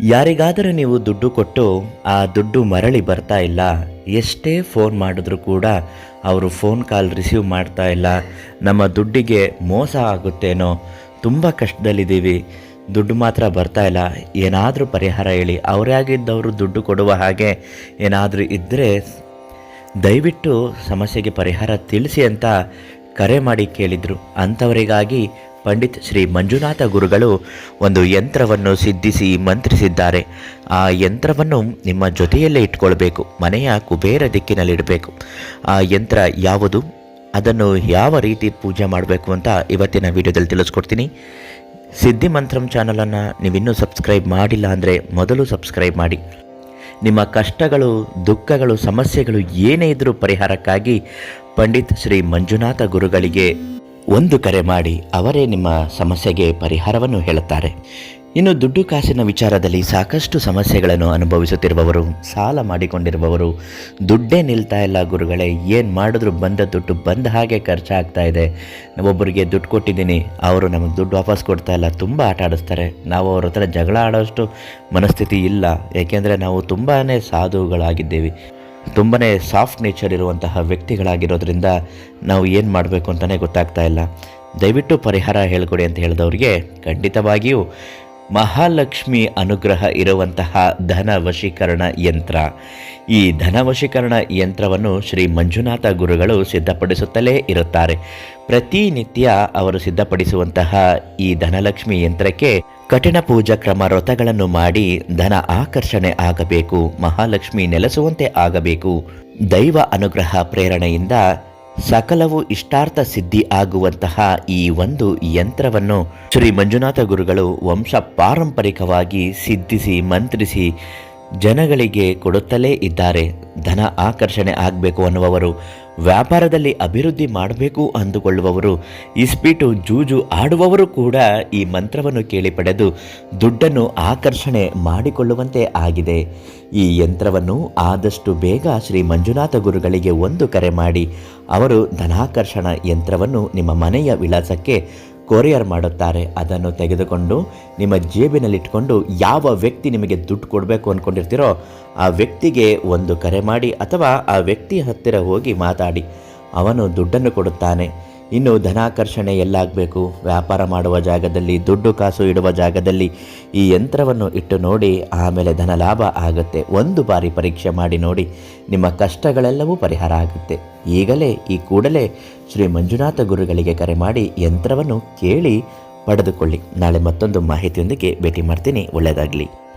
ಯಾರಿಗಾದರೂ ನೀವು ದುಡ್ಡು ಕೊಟ್ಟು ಆ ದುಡ್ಡು ಮರಳಿ ಬರ್ತಾ ಇಲ್ಲ, ಎಷ್ಟೇ ಫೋನ್ ಮಾಡಿದ್ರೂ ಕೂಡ ಅವರು ಫೋನ್ ಕಾಲ್ ರಿಸೀವ್ ಮಾಡ್ತಾ ಇಲ್ಲ. ನಮ್ಮ ದುಡ್ಡಿಗೆ ಮೋಸ ಆಗುತ್ತೇನೋ? ತುಂಬ ಕಷ್ಟದಲ್ಲಿದ್ದೀವಿ. ದುಡ್ಡು ಮಾತ್ರ ಬರ್ತಾ ಇಲ್ಲ. ಏನಾದರೂ ಪರಿಹಾರ ಹೇಳಿ. ಅವರೇ ಆಗಿದ್ದವರು ದುಡ್ಡು ಕೊಡುವ ಹಾಗೆ ಏನಾದರೂ ಇದ್ದರೆ ದಯವಿಟ್ಟು ಸಮಸ್ಯೆಗೆ ಪರಿಹಾರ ತಿಳಿಸಿ ಅಂತ ಕರೆ ಮಾಡಿ ಕೇಳಿದರು. ಅಂಥವರಿಗಾಗಿ ಪಂಡಿತ್ ಶ್ರೀ ಮಂಜುನಾಥ ಗುರುಗಳು ಒಂದು ಯಂತ್ರವನ್ನು ಸಿದ್ಧಿಸಿ ಮಂತ್ರಿಸಿದ್ದಾರೆ. ಆ ಯಂತ್ರವನ್ನು ನಿಮ್ಮ ಜೊತೆಯಲ್ಲೇ ಇಟ್ಕೊಳ್ಬೇಕು, ಮನೆಯ ಕುಬೇರ ದಿಕ್ಕಿನಲ್ಲಿಡಬೇಕು ಆ ಯಂತ್ರ ಯಾವುದು? ಅದನ್ನು ಯಾವ ರೀತಿ ಪೂಜೆ ಮಾಡಬೇಕು ಅಂತ ಇವತ್ತಿನ ವಿಡಿಯೋದಲ್ಲಿ ತಿಳಿಸ್ಕೊಡ್ತೀನಿ. ಸಿದ್ಧಿ ಮಂತ್ರಂ ಚಾನಲನ್ನು ನೀವಿನ್ನೂ ಸಬ್ಸ್ಕ್ರೈಬ್ ಮಾಡಿಲ್ಲ ಅಂದರೆ ಮೊದಲು ಸಬ್ಸ್ಕ್ರೈಬ್ ಮಾಡಿ. ನಿಮ್ಮ ಕಷ್ಟಗಳು, ದುಃಖಗಳು, ಸಮಸ್ಯೆಗಳು ಏನೇ ಇದ್ದರೂ ಪರಿಹಾರಕ್ಕಾಗಿ ಪಂಡಿತ್ ಶ್ರೀ ಮಂಜುನಾಥ ಗುರುಗಳಿಗೆ ಒಂದು ಕರೆ ಮಾಡಿ ಅವರೇ ನಿಮ್ಮ ಸಮಸ್ಯೆಗೆ ಪರಿಹಾರವನ್ನು ಹೇಳುತ್ತಾರೆ. ಇನ್ನು ದುಡ್ಡು ಕಾಸಿನ ವಿಚಾರದಲ್ಲಿ ಸಾಕಷ್ಟು ಸಮಸ್ಯೆಗಳನ್ನು ಅನುಭವಿಸುತ್ತಿರುವವರು, ಸಾಲ ಮಾಡಿಕೊಂಡಿರುವವರು, ದುಡ್ಡೇ ನಿಲ್ತಾ ಇಲ್ಲ ಗುರುಗಳೇ, ಏನು ಮಾಡಿದ್ರು ಬಂದ ದುಡ್ಡು ಬಂದ ಹಾಗೆ ಖರ್ಚಾಗ್ತಾ ಇದೆ. ಒಬ್ಬರಿಗೆ ದುಡ್ಡು ಕೊಟ್ಟಿದ್ದೀನಿ, ಅವರು ನಮಗೆ ದುಡ್ಡು ವಾಪಸ್ ಕೊಡ್ತಾ ಇಲ್ಲ, ತುಂಬ ಆಟ ಆಡಿಸ್ತಾರೆ. ನಾವು ಅವ್ರ ಹತ್ರ ಜಗಳ ಆಡೋಷ್ಟು ಮನಸ್ಥಿತಿ ಇಲ್ಲ, ಏಕೆಂದರೆ ನಾವು ತುಂಬಾ ಸಾಧುಗಳಾಗಿದ್ದೇವೆ. ತುಂಬಾ ಸಾಫ್ಟ್ ನೇಚರ್ ಇರುವಂತಹ ವ್ಯಕ್ತಿಗಳಾಗಿರೋದ್ರಿಂದ ನಾವು ಏನು ಮಾಡಬೇಕು ಅಂತಲೇ ಗೊತ್ತಾಗ್ತಾ ಇಲ್ಲ. ದಯವಿಟ್ಟು ಪರಿಹಾರ ಹೇಳ್ಕೊಡಿ ಅಂತ ಹೇಳಿದವರಿಗೆ ಖಂಡಿತವಾಗಿಯೂ ಮಹಾಲಕ್ಷ್ಮಿ ಅನುಗ್ರಹ ಇರುವಂತಹ ಧನ ವಶೀಕರಣ ಯಂತ್ರ. ಈ ಧನ ವಶೀಕರಣ ಯಂತ್ರವನ್ನು ಶ್ರೀ ಮಂಜುನಾಥ ಗುರುಗಳು ಸಿದ್ಧಪಡಿಸುತ್ತಲೇ ಇರುತ್ತಾರೆ. ಪ್ರತಿನಿತ್ಯ ಅವರು ಸಿದ್ಧಪಡಿಸುವಂತಹ ಈ ಧನಲಕ್ಷ್ಮಿ ಯಂತ್ರಕ್ಕೆ ಕಠಿಣ ಪೂಜಾ ಕ್ರಮ ವ್ರತಗಳನ್ನು ಮಾಡಿ ಧನ ಆಕರ್ಷಣೆ ಆಗಬೇಕು, ಮಹಾಲಕ್ಷ್ಮಿ ನೆಲೆಸುವಂತೆ ಆಗಬೇಕು. ದೈವ ಅನುಗ್ರಹ ಪ್ರೇರಣೆಯಿಂದ ಸಕಲವು ಇಷ್ಟಾರ್ಥ ಸಿದ್ಧಿ ಆಗುವಂತಹ ಈ ಒಂದು ಯಂತ್ರವನ್ನು ಶ್ರೀ ಮಂಜುನಾಥ ಗುರುಗಳು ವಂಶ ಪಾರಂಪರಿಕವಾಗಿ ಸಿದ್ಧಿಸಿ ಮಂತ್ರಿಸಿ ಜನಗಳಿಗೆ ಕೊಡುತ್ತಲೇ ಇದ್ದಾರೆ. ಧನ ಆಕರ್ಷಣೆ ಆಗಬೇಕು ಅನ್ನುವವರು, ವ್ಯಾಪಾರದಲ್ಲಿ ಅಭಿವೃದ್ಧಿ ಮಾಡಬೇಕು ಅಂದುಕೊಳ್ಳುವವರು, ಇಸ್ಪೀಟು ಜೂಜು ಆಡುವವರು ಕೂಡ ಈ ಮಂತ್ರವನ್ನು ಕೇಳಿ ಪಡೆದು ದುಡ್ಡನ್ನು ಆಕರ್ಷಣೆ ಮಾಡಿಕೊಳ್ಳುವಂತೆ ಆಗಿದೆ. ಈ ಯಂತ್ರವನ್ನು ಆದಷ್ಟು ಬೇಗ ಶ್ರೀ ಮಂಜುನಾಥ ಗುರುಗಳಿಗೆ ಒಂದು ಕರೆ ಮಾಡಿ, ಅವರು ಧನಾಕರ್ಷಣ ಯಂತ್ರವನ್ನು ನಿಮ್ಮ ಮನೆಯ ವಿಳಾಸಕ್ಕೆ ಕೊರಿಯರ್ ಮಾಡುತ್ತಾರೆ, ಅದನ್ನು ತೆಗೆದುಕೊಂಡು ನಿಮ್ಮ ಜೇಬಿನಲ್ಲಿಟ್ಕೊಂಡು ಯಾವ ವ್ಯಕ್ತಿ ನಿಮಗೆ ದುಡ್ಡು ಕೊಡಬೇಕು ಅಂದ್ಕೊಂಡಿರ್ತೀರೋ ಆ ವ್ಯಕ್ತಿಗೆ ಒಂದು ಕರೆ ಮಾಡಿ ಅಥವಾ ಆ ವ್ಯಕ್ತಿ ಹತ್ತಿರ ಹೋಗಿ ಮಾತಾಡಿ, ಅವನು ದುಡ್ಡನ್ನು ಕೊಡುತ್ತಾನೆ. ಇನ್ನು ಧನಾಕರ್ಷಣೆ ಎಲ್ಲಾಗಬೇಕು. ವ್ಯಾಪಾರ ಮಾಡುವ ಜಾಗದಲ್ಲಿ, ದುಡ್ಡು ಕಾಸು ಇಡುವ ಜಾಗದಲ್ಲಿ ಈ ಯಂತ್ರವನ್ನು ಇಟ್ಟು ನೋಡಿ, ಆಮೇಲೆ ಧನ ಲಾಭ ಆಗುತ್ತೆ. ಒಂದು ಬಾರಿ ಪರೀಕ್ಷೆ ಮಾಡಿ ನೋಡಿ, ನಿಮ್ಮ ಕಷ್ಟಗಳೆಲ್ಲವೂ ಪರಿಹಾರ ಆಗುತ್ತೆ. ಈಗಲೇ, ಈ ಕೂಡಲೇ ಶ್ರೀ ಮಂಜುನಾಥ ಗುರುಗಳಿಗೆ ಕರೆ ಮಾಡಿ ಯಂತ್ರವನ್ನು ಕೇಳಿ ಪಡೆದುಕೊಳ್ಳಿ. ನಾಳೆ ಮತ್ತೊಂದು ಮಾಹಿತಿಯೊಂದಿಗೆ ಭೇಟಿ ಮಾಡ್ತೀನಿ. ಒಳ್ಳೆಯದಾಗಲಿ.